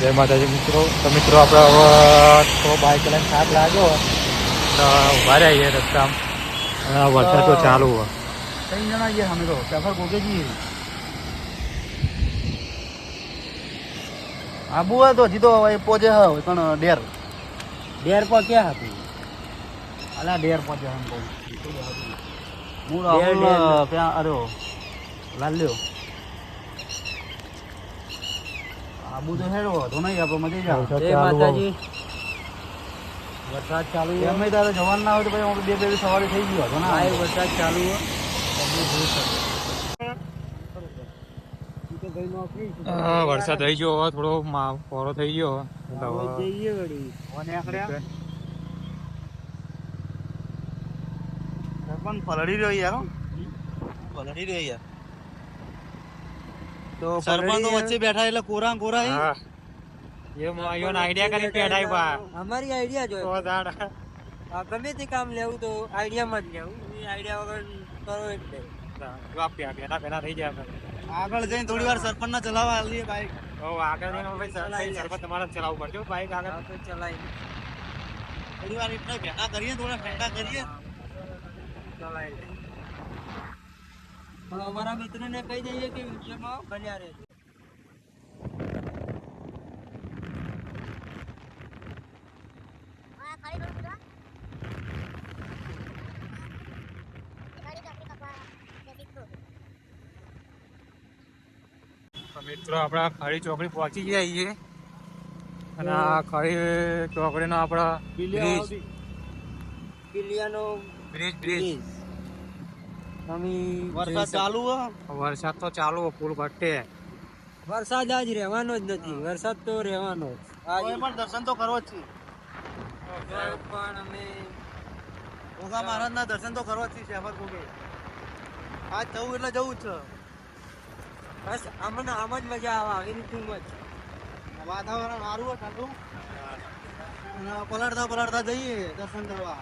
જય માતાજી મિત્રો. તો મિત્રો આપણે હવે તો બાઇક લઈને થાક લાગ્યો તો ઊભા રહ્યા રસ્તામાં. વરસાદ તો ચાલુ હોય. ત્રણ જણા ગયા અમે તો. સફર ગોગે જઈએ આબુ હોય તો હજી તો હવે પોજે હોય પણ ડેર. ડેર પર ક્યાં હતું અલા ડેર કહું હું. ત્યાં અરે લાલ્યો આબુ તો હેડો તો નહીં આપણે મજા જાવ વરસાદ જય ચાલુ માતાજી. વરસાદ ચાલુ છે. એમ તારે જવાનું ના હોય તો પછી આપણે બે બે સવારે થઈ ગયો હતો હા આ વરસાદ ચાલુ છે. તમે જોઈ શકો. ઈ તો ભાઈ નોકરી છે. હા, વરસાદ થઈ ગયો. હવે થોડો પોરો થઈ ગયો પણ પલળી રહ્યો યાર. પલળી રહ્યો યાર. તો સરપંચો વચ્ચે બેઠા એટલે કોરા કોરા હી. એ મ- એનો આઈડિયા કરી પેઢાઈ બા અમારી આઈડિયા તો જો આ ગમે તે કામ લેવું તો આઈડિયામાં જ લેવું. એ આઈડિયા વગર કરો એટલે. આગળ જઈને થોડી વાર સરપંચ ના ચલાવવા લઈએ બાઈક આગળ જઈને સરપંચ તમારે ચલાવવું પડશે બાઈક આગળ. ચલાવી થોડી વાર એટલે ભેગા કરીએ થોડા ફેંટા કરીએ. ચલાય પણ અમારા મિત્રને કહી દઈએ કે વિડીયોમાં બન્યા રહે તો મિત્રો આપણા ખડી ચોકડી પહોંચી ગયા છીએ. અને આ ખડી ચોકડીનો આપણા બ્રિજ બ્રિજ. બ્રિજ. તમે વરસાદ ચાલુ હો. વરસાદ તો ચાલુ પુલ ઘટે. વરસાદ આજ રહેવાનો જ નથી. વરસાદ તો રહેવાનો જ. આજ પણ દર્શન તો કરવો જ છે. પણ અમે ઓગા મહારાજના દર્શન તો કરવા જ છે શેફર કોકે આજ જવું એટલે જવું જ છે. બસ અમને આમ જ મજા આવે આવી રીતનું જ. વાતાવરણ સારું હોય ઠંડુ. પલળતા પલળતા જઈએ દર્શન કરવા.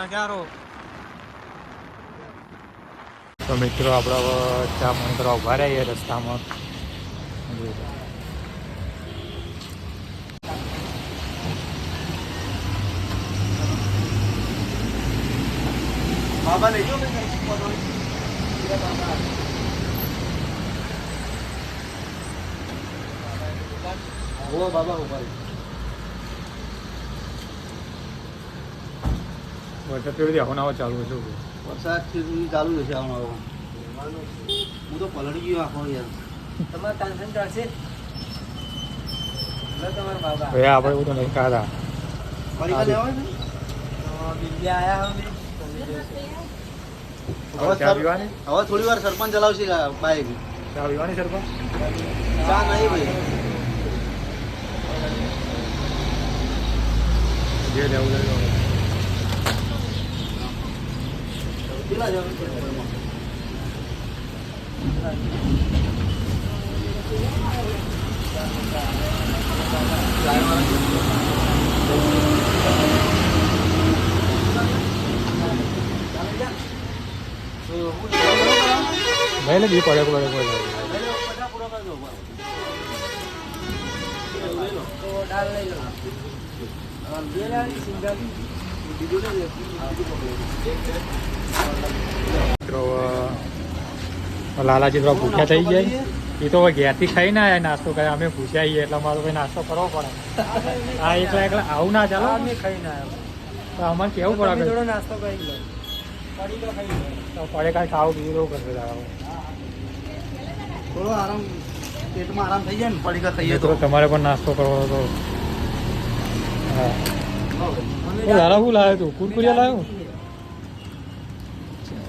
નજારો. તો મિત્રો આપણે હવે ચા પાણી કરવા ઊભા રહીએ રસ્તામાં. બાબા લેજો ઓ બાબા ઊભા વરસાદ કેવી આવો ચાલુ છે. વરસાદ છે સુધી ચાલુ રહેશે અમારો. હું તો પલળી ગયો આખો યાર. તમારે ટેન્શન ચાલશે હવે આપણે એવું તો નહીં પરીક્ષા ને. હવે થોડી વાર સરપંચ ચલાવશે બાઈક. ચા પીવાની સરપંચ? ચા નહીં ભાઈ. જે લેવું. લેવું કેટલા જણ લઈ લે બી પડે પડે પડે તો લાલાજી થોડા ભૂખ્યા થઈ જાય એ તો ઘેરથી ખાઈ ના આયા નાસ્તો કરે અમે ભૂખ્યા છીએ એટલે અમારો ભાઈ નાસ્તો કરવો પડે. આ એકલા એકલા આવું ના ચાલો. અમે ખાઈને આવ્યા તો અમારે કેવું પડે? થોડો નાસ્તો કરી લો. તો પડે કાંઈ ખાવું પીવું એવું કરશે થોડો આરામ પેટમાં આરામ થઈ જાય ને પડીકા ખાઈએ તો. તમારે પણ નાસ્તો કરવો તો. હા. દાદા શું લાવ્યો તું? કુરકુરિયા લાવ્યો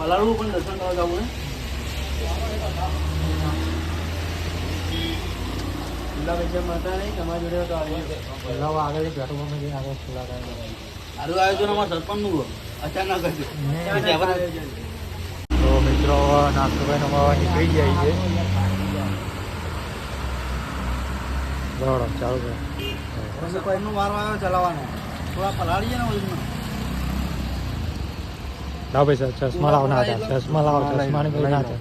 અમારા પણ દર્શન કરવા જવું તો મિત્રો નાસ્તો કરીને અમારા નીકળી જાય છે. ચાલુ ચલાવવાનો. થોડા પલાળીએ ને. લાવ ભાઈ સર ચશ્મા લાવ ના થાય. ચશ્મા લાવ ચશ્માની ભાઈ ના થાય.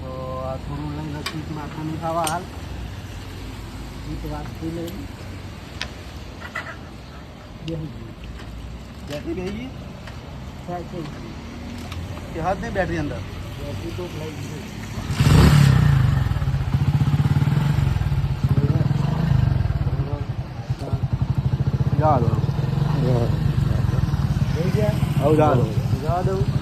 તો આ થોડું લઈ લખી માથાનું ખાવા હાલ. ઈ વાત થઈ લઈ બેટરી બેસી ગઈ? કે હાથ નહીં બેટરી અંદર? બેટરી તો Obrigado.